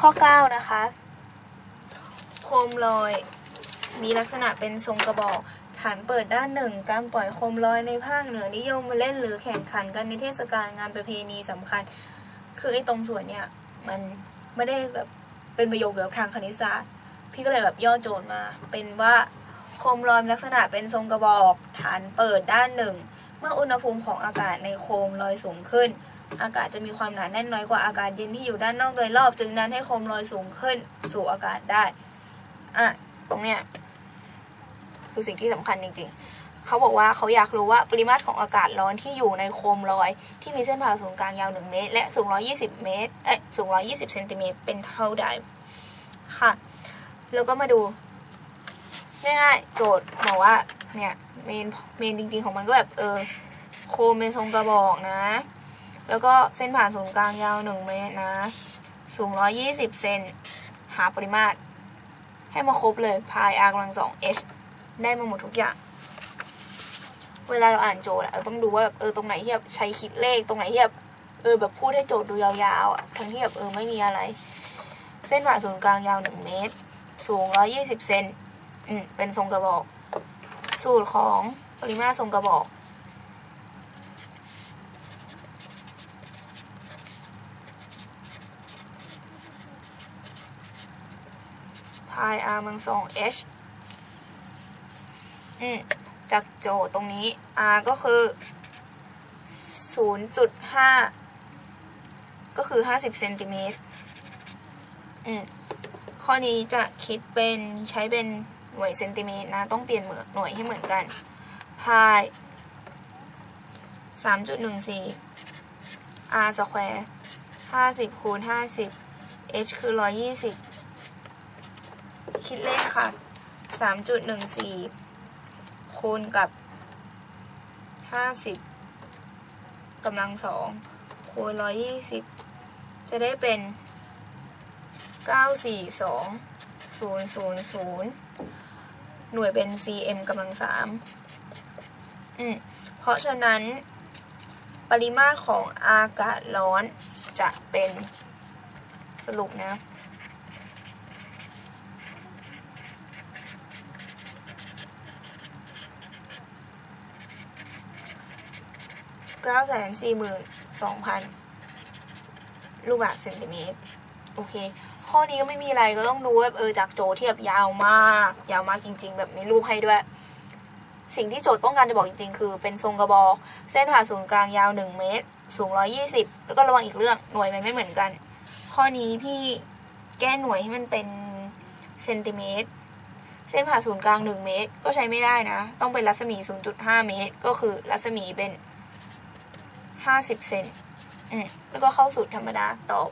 ข้อ 9 นะคะ โคมลอย มีลักษณะเป็นทรงกระบอกฐานเปิดด้านหนึ่ง การปล่อยโคมลอยในภาคเหนือนิยมมาเล่นหรือแข่งขันกันในเทศกาลงานประเพณีสำคัญ คือไอ้ตรงส่วนเนี่ย มันไม่ได้แบบเป็นประโยคเกี่ยวกับทางคณิตศาสตร์ พี่ก็เลยแบบย่อโจทย์มา เป็นว่าโคมลอยลักษณะเป็นทรงกระบอก ฐานเปิดด้านหนึ่ง เมื่ออุณหภูมิของอากาศในโคมลอยสูงขึ้น อากาศจะมีความหนาแน่นน้อยกว่าอากาศเย็นที่อยู่ด้านนอกโดยรอบ จึงนั้นให้โคมลอยสูงขึ้นสู่อากาศได้อะตรงเนี้ยคือสิ่งที่สำคัญจริง ๆ เขาบอกว่าเขาอยากรู้ว่าปริมาตรของอากาศร้อนที่อยู่ในโคมลอย ที่มีเส้นผ่าศูนย์กลางยาว 1 เมตร และสูง 120 เมตร เอ้ย สูง 120 เซนติเมตร เป็นเท่าใด ค่ะ แล้วก็มาดู ง่ายๆ โจทย์บอกว่า เนี่ย เมน เมนจริง ๆ ของมันก็แบบ เออ โคมเป็นทรงกระบอกนะ แล้วก็เส้นผ่านศูนย์กลางยาว 1 เมตรนะ สูง 120 เซน หาปริมาตร ให้มาครบเลยพาย r กำลังสอง h ได้มาหมดทุกอย่าง เวลาเราอ่านโจทย์อะเราต้องดูว่าแบบเออตรงไหนที่แบบใช้คิดเลข ตรงไหนที่แบบเออแบบพูดให้โจทย์ดูยาวๆอะทั้งที่แบบเออไม่มีอะไร เส้นผ่านศูนย์กลางยาวหนึ่งเมตร สูงร้อยี่สิบเซน อืม เป็นทรงกระบอก สูตรของปริมาตรทรงกระบอก พาย r มันสอง h อืมจากโจทย์ตรงนี้ r ก็คือ 0.5 ก็คือ 50เซนติเมตรอืมข้อนี้จะคิดเป็นใช้เป็นหน่วยเซนติเมตรนะ ต้องเปลี่ยนเหมือนหน่วยให้เหมือนกันพาย3.14 r สแควร์50คูณ50 h คือ 120 คิดเลขค่ะ3.14คูณกับ50กำลังสองคูณ120จะได้เป็น942 000หน่วยเป็น cm กำลังสามอืมเพราะฉะนั้นปริมาตรของอากาศร้อนจะเป็นสรุปนะ เก้าแสนสี่หมื่นสองพันลูกบาศก์เซนติเมตร โอเค ข้อนี้ก็ไม่มีอะไรก็ต้องดูแบบเออจากโจทย์ที่แบบยาวมาก ยาวมากจริง ๆ แบบมีรูปให้ด้วย สิ่งที่โจทย์ต้องการจะบอกจริง ๆ คือเป็นทรงกระบอก เส้นผ่าศูนย์กลางยาว 1 เมตร สูง 120 แล้วก็ระวังอีกเรื่องหน่วยมันไม่เหมือนกัน ข้อนี้พี่แก้หน่วยให้มันเป็นเซนติเมตรเส้นผ่าศูนย์กลาง 1 เมตร ก็ใช้ไม่ได้นะ ต้องเป็นรัศมี 0.5 เมตร ก็คือรัศมีเป็น 50 เซนอืมแล้วก็เข้าสูตรธรรมดาตอบ